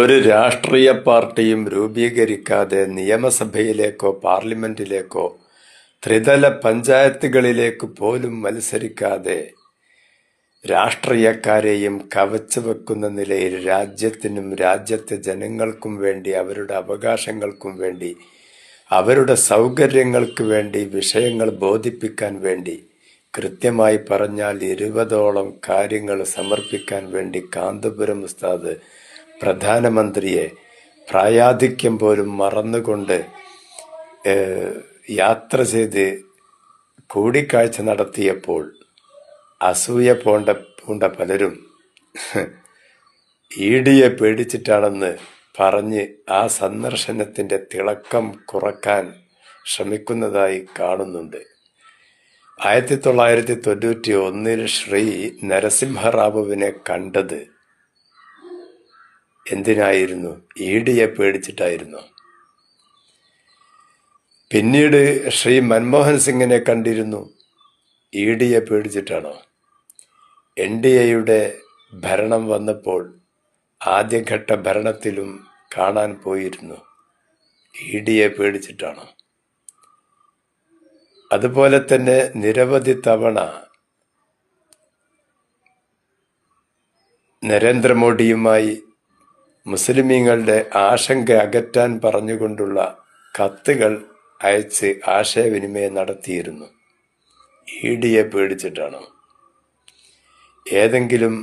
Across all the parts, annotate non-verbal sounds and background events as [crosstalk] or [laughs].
ഒരു രാഷ്ട്രീയ പാർട്ടിയും രൂപീകരിക്കാതെ നിയമസഭയിലേക്കോ പാർലമെന്റിലേക്കോ ത്രിതല പഞ്ചായത്തുകളിലേക്ക് പോലും മത്സരിക്കാതെ രാഷ്ട്രീയക്കാരെയും കവച്ചു വെക്കുന്ന നിലയിൽ രാജ്യത്തിനും രാജ്യത്തെ ജനങ്ങൾക്കും വേണ്ടി അവരുടെ അവകാശങ്ങൾക്കും വേണ്ടി അവരുടെ സൗകര്യങ്ങൾക്ക് വേണ്ടി വിഷയങ്ങൾ ബോധിപ്പിക്കാൻ വേണ്ടി കൃത്യമായി പറഞ്ഞാൽ ഇരുപതോളം കാര്യങ്ങൾ സമർപ്പിക്കാൻ വേണ്ടി കാന്തപുരം ഉസ്താദ് പ്രധാനമന്ത്രിയെ പ്രായാധിക്യം പോലും മറന്നുകൊണ്ട് യാത്ര ചെയ്ത് കൂടിക്കാഴ്ച നടത്തിയപ്പോൾ അസൂയ പോണ്ട പൂണ്ട പലരും [laughs] ഇ ഡിയെ പേടിച്ചിട്ടാണെന്ന് പറഞ്ഞ് ആ സന്ദർശനത്തിന്റെ തിളക്കം കുറയ്ക്കാൻ ശ്രമിക്കുന്നതായി കാണുന്നുണ്ട്. ആയിരത്തി തൊള്ളായിരത്തി തൊണ്ണൂറ്റി ഒന്നിൽ ശ്രീ നരസിംഹറാവുവിനെ കണ്ടത് എന്തിനായിരുന്നു? ഈടിയെ പേടിച്ചിട്ടായിരുന്നു. പിന്നീട് ശ്രീ മൻമോഹൻ സിംഗിനെ കണ്ടിരുന്നു. ഇ ഡിയെ പേടിച്ചിട്ടാണോ? എൻ ഡി എയുടെ ഭരണം വന്നപ്പോൾ ആദ്യഘട്ട ഭരണത്തിലും കാണാൻ പോയിരുന്നു. ഇ ഡിയെ പേടിച്ചിട്ടാണോ? അതുപോലെ തന്നെ നിരവധി തവണ നരേന്ദ്രമോദിയുമായി മുസ്ലിമീങ്ങളുടെ ആശങ്ക അകറ്റാൻ പറഞ്ഞുകൊണ്ടുള്ള കത്തുകൾ അയച്ച് ആശയവിനിമയം നടത്തിയിരുന്നു. ഇ പേടിച്ചിട്ടാണ്? ഏതെങ്കിലും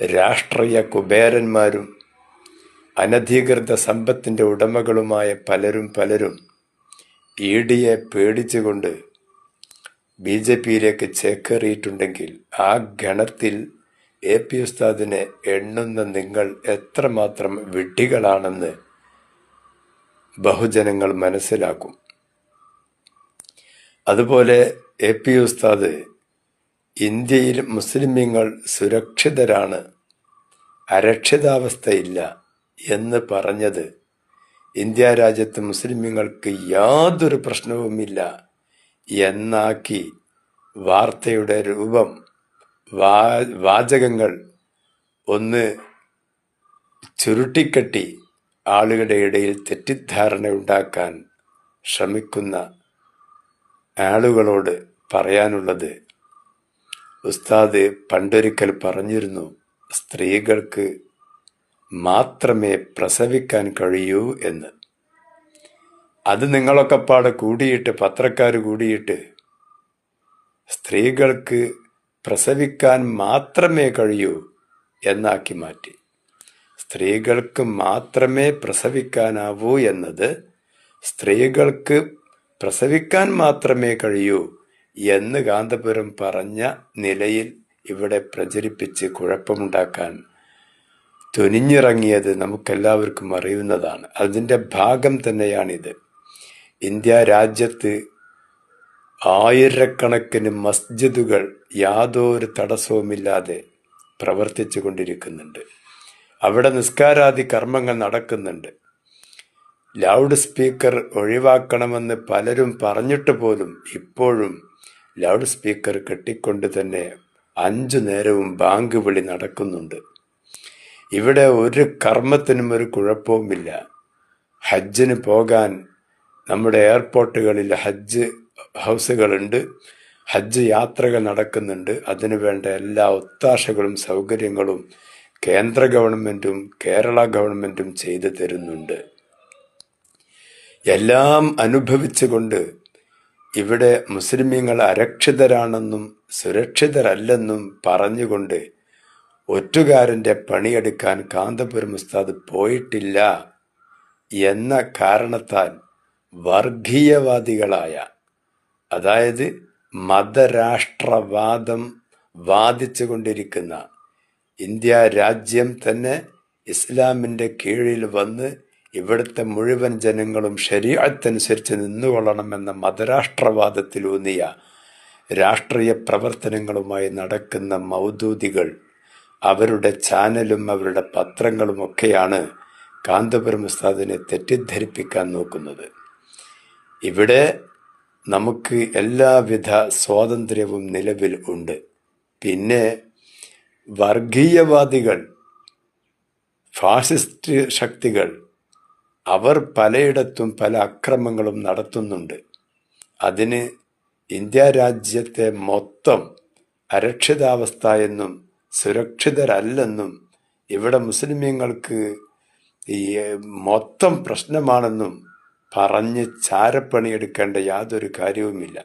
രാഷ്ട്രീയ കുബേരന്മാരും അനധികൃത സമ്പത്തിന്റെ ഉടമകളുമായ പലരും പലരും ഇ ഡിയെ പേടിച്ചുകൊണ്ട് ബി ജെ പിയിലേക്ക് ചേക്കേറിയിട്ടുണ്ടെങ്കിൽ ആ ഗണത്തിൽ എ പി ഉസ്താദിനെ എണ്ണുന്ന നിങ്ങൾ എത്രമാത്രം വിഡ്ഢികളാണെന്ന് ബഹുജനങ്ങൾ മനസ്സിലാക്കും. അതുപോലെ എ പി ഉസ്താദ് ഇന്ത്യയിൽ മുസ്ലിമീങ്ങൾ സുരക്ഷിതരാണ് അരക്ഷിതാവസ്ഥയില്ല എന്ന് പറഞ്ഞത് ഇന്ത്യ രാജ്യത്ത് മുസ്ലിമീങ്ങൾക്ക് യാതൊരു പ്രശ്നവുമില്ല എന്നാക്കി വാർത്തയുടെ രൂപം വാ വാചകങ്ങൾ ഒന്ന് ചുരുട്ടിക്കെട്ടി ആളുകളുടെ ഇടയിൽ തെറ്റിദ്ധാരണ ഉണ്ടാക്കാൻ ശ്രമിക്കുന്ന ആളുകളോട് പറയാനുള്ളത് ഉസ്താദ് പണ്ടൊരിക്കൽ പറഞ്ഞിരുന്നു സ്ത്രീകൾക്ക് മാത്രമേ പ്രസവിക്കാൻ കഴിയൂ എന്ന്. അത് നിങ്ങളൊക്കെ പാടെ കൂടിയിട്ട് പത്രക്കാർ കൂടിയിട്ട് സ്ത്രീകൾക്ക് പ്രസവിക്കാൻ മാത്രമേ കഴിയൂ എന്നാക്കി മാറ്റി. സ്ത്രീകൾക്ക് മാത്രമേ പ്രസവിക്കാനാവൂ എന്നത് സ്ത്രീകൾക്ക് പ്രസവിക്കാൻ മാത്രമേ കഴിയൂ എന്ന് കാന്തപുരം പറഞ്ഞ നിലയിൽ ഇവിടെ പ്രചരിപ്പിച്ച് കുഴപ്പമുണ്ടാക്കാൻ തുനിഞ്ഞിറങ്ങിയത് നമുക്കെല്ലാവർക്കും അറിയുന്നതാണ്. അതിന്റെ ഭാഗം തന്നെയാണിത്. ഇന്ത്യ രാജ്യത്ത് ആയിരക്കണക്കിന് മസ്ജിദുകൾ യാതൊരു തടസ്സവുമില്ലാതെ പ്രവർത്തിച്ചു കൊണ്ടിരിക്കുന്നുണ്ട്. അവിടെ നിസ്കാരാദി കർമ്മങ്ങൾ നടക്കുന്നുണ്ട്. ലൗഡ് സ്പീക്കർ ഒഴിവാക്കണമെന്ന് പലരും പറഞ്ഞിട്ട് പോലും ഇപ്പോഴും ലൗഡ് സ്പീക്കർ കെട്ടിക്കൊണ്ട് തന്നെ അഞ്ചു നേരവും ബാങ്ക് വിളി നടക്കുന്നുണ്ട്. ഇവിടെ ഒരു കർമ്മത്തിനും ഒരു കുഴപ്പവുമില്ല. ഹജ്ജിന് പോകാൻ നമ്മുടെ എയർപോർട്ടുകളിൽ ഹജ്ജ് ഹൗസുകളുണ്ട് ഹജ്ജ് യാത്രകൾ നടക്കുന്നുണ്ട്. അതിനു വേണ്ട എല്ലാ ഒത്താശകളും സൗകര്യങ്ങളും കേന്ദ്ര ഗവൺമെന്റും കേരള ഗവൺമെന്റും ചെയ്തു തരുന്നുണ്ട്. എല്ലാം അനുഭവിച്ചുകൊണ്ട് ഇവിടെ മുസ്ലിമീങ്ങൾ അരക്ഷിതരാണെന്നും സുരക്ഷിതരല്ലെന്നും പറഞ്ഞുകൊണ്ട് ഒറ്റുകാരന്റെ പണിയെടുക്കാൻ കാന്തപുരം ഉസ്താദ് പോയിട്ടില്ല എന്ന കാരണത്താൽ വർഗീയവാദികളായ അതായത് മതരാഷ്ട്രവാദം വാദിച്ചു കൊണ്ടിരിക്കുന്ന ഇന്ത്യ രാജ്യം തന്നെ ഇസ്ലാമിന്റെ കീഴിൽ വന്ന് ഇവിടുത്തെ മുഴുവൻ ജനങ്ങളും ശരീരത്തനുസരിച്ച് നിന്നുകൊള്ളണമെന്ന മതരാഷ്ട്രവാദത്തിലൂന്നിയ രാഷ്ട്രീയ പ്രവർത്തനങ്ങളുമായി നടക്കുന്ന മൗദൂദികൾ അവരുടെ ചാനലും അവരുടെ പത്രങ്ങളും ഒക്കെയാണ് കാന്തപുരം ഉസ്താദിനെ തെറ്റിദ്ധരിപ്പിക്കാൻ നോക്കുന്നത്. ഇവിടെ നമുക്ക് എല്ലാവിധ സ്വാതന്ത്ര്യവും നിലവിൽ ഉണ്ട്. പിന്നെ വർഗീയവാദികൾ ഫാസിസ്റ്റ് ശക്തികൾ അവർ പലയിടത്തും പല അക്രമങ്ങളും നടത്തുന്നുണ്ട്. അതിന് ഇന്ത്യ രാജ്യത്തെ മൊത്തം അരക്ഷിതാവസ്ഥ എന്നും സുരക്ഷിതരല്ലെന്നും ഇവിടെ മുസ്ലിമീങ്ങൾക്ക് ഈ മൊത്തം പ്രശ്നമാണെന്നും പറഞ്ഞ് ചാരപ്പണിയെടുക്കേണ്ട യാതൊരു കാര്യവുമില്ല.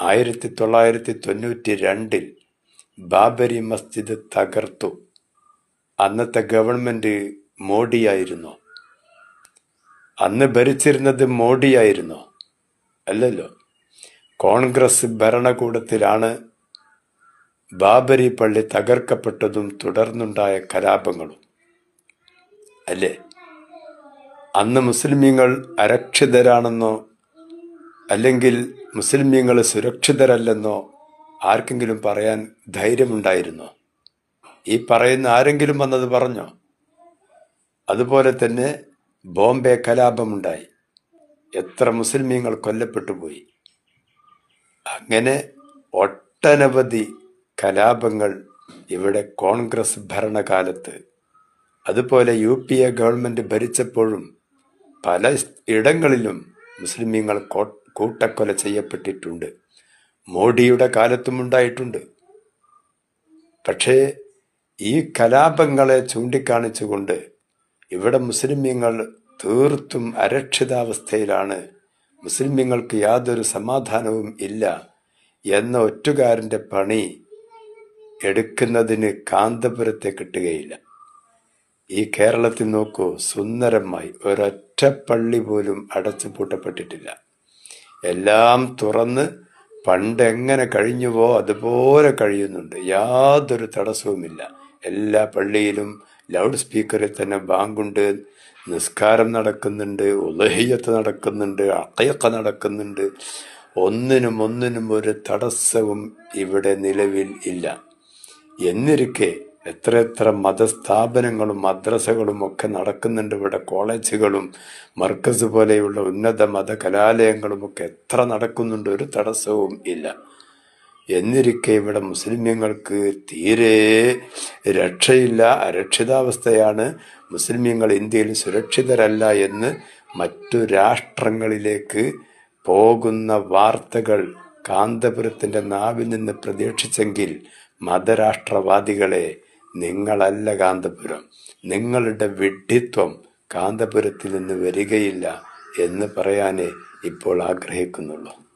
ആയിരത്തി തൊള്ളായിരത്തി തൊണ്ണൂറ്റി രണ്ടിൽ ബാബരി മസ്ജിദ് തകർത്തു. അന്നത്തെ ഗവൺമെന്റ് മോഡിയായിരുന്നു. അന്ന് ഭരിച്ചിരുന്നത് മോഡിയായിരുന്നു. അല്ലല്ലോ. കോൺഗ്രസ് ഭരണകൂടത്തിലാണ് ബാബരി പള്ളി തകർക്കപ്പെട്ടതും തുടർന്നുണ്ടായ കലാപങ്ങളും. അല്ലേ? അന്ന് മുസ്ലിമീങ്ങൾ അരക്ഷിതരാണെന്നോ അല്ലെങ്കിൽ മുസ്ലിമീങ്ങൾ സുരക്ഷിതരല്ലെന്നോ ആർക്കെങ്കിലും പറയാൻ ധൈര്യമുണ്ടായിരുന്നോ? ഈ പറയുന്ന ആരെങ്കിലും വന്നത് പറഞ്ഞോ? അതുപോലെ തന്നെ ബോംബെ കലാപമുണ്ടായി. എത്ര മുസ്ലിമീങ്ങൾ കൊല്ലപ്പെട്ടു പോയി. അങ്ങനെ ഒട്ടനവധി കലാപങ്ങൾ ഇവിടെ കോൺഗ്രസ് ഭരണകാലത്ത്. അതുപോലെ യു പി എ ഗവൺമെന്റ് ഭരിച്ചപ്പോഴും പല ഇടങ്ങളിലും മുസ്ലിമീങ്ങൾ കൂട്ടക്കൊല ചെയ്യപ്പെട്ടിട്ടുണ്ട്. മോഡിയുടെ കാലത്തും ഉണ്ടായിട്ടുണ്ട് പക്ഷേ ഈ കലാപങ്ങളെ ചൂണ്ടിക്കാണിച്ചുകൊണ്ട് ഇവിടെ മുസ്ലിമീങ്ങൾ തീർത്തും അരക്ഷിതാവസ്ഥയിലാണ്. മുസ്ലിമീങ്ങൾക്ക് യാതൊരു സമാധാനവും ഇല്ല എന്ന ഒറ്റുകാരന്റെ പണി എടുക്കുന്നതിന് കാന്തപുരത്തെ കിട്ടുകയില്ല. ഈ കേരളത്തിൽ നോക്കൂ സുന്ദരമായി ഒരൊറ്റ പള്ളി പോലും അടച്ചു പൂട്ടപ്പെട്ടിട്ടില്ല. എല്ലാം തുറന്ന് പണ്ട് എങ്ങനെ കഴിഞ്ഞുവോ അതുപോലെ കഴിയുന്നുണ്ട്. യാതൊരു തടസ്സവുമില്ല. എല്ലാ പള്ളിയിലും ലൗഡ് സ്പീക്കറിൽ തന്നെ ബാങ്കുണ്ട് നിസ്കാരം നടക്കുന്നുണ്ട് ഉലഹിയത്ത് നടക്കുന്നുണ്ട് അക്കയൊക്കെ നടക്കുന്നുണ്ട്. ഒന്നിനും ഒന്നിനും ഒരു തടസ്സവും ഇവിടെ നിലവിൽ ഇല്ല. എന്നിരിക്കെ എത്ര എത്ര മതസ്ഥാപനങ്ങളും മദ്രസകളും ഒക്കെ നടക്കുന്നുണ്ട് ഇവിടെ കോളേജുകളും മർക്കസ് പോലെയുള്ള ഉന്നത മത കലാലയങ്ങളും ഒക്കെ എത്ര നടക്കുന്നുണ്ട് ഒരു തടസ്സവും ഇല്ല. എന്നിരിക്കെ ഇവിടെ മുസ്ലിമ്യങ്ങൾക്ക് തീരെ രക്ഷയില്ല അരക്ഷിതാവസ്ഥയാണ്. മുസ്ലിമ്യങ്ങൾ ഇന്ത്യയിൽ സുരക്ഷിതരല്ല എന്ന് മറ്റു രാഷ്ട്രങ്ങളിലേക്ക് പോകുന്ന വാർത്തകൾ കാന്തപുരത്തിന്റെ നാവിൽ നിന്ന് പ്രതീക്ഷിച്ചെങ്കിൽ മതരാഷ്ട്രവാദികളെ നിങ്ങളല്ല കാന്തപുരം. നിങ്ങളുടെ വിഡ്ഢിത്വം കാന്തപുരത്തിൽ നിന്ന് വരികയില്ല എന്ന് പറയാനേ ഇപ്പോൾ ആഗ്രഹിക്കുന്നുള്ളൂ.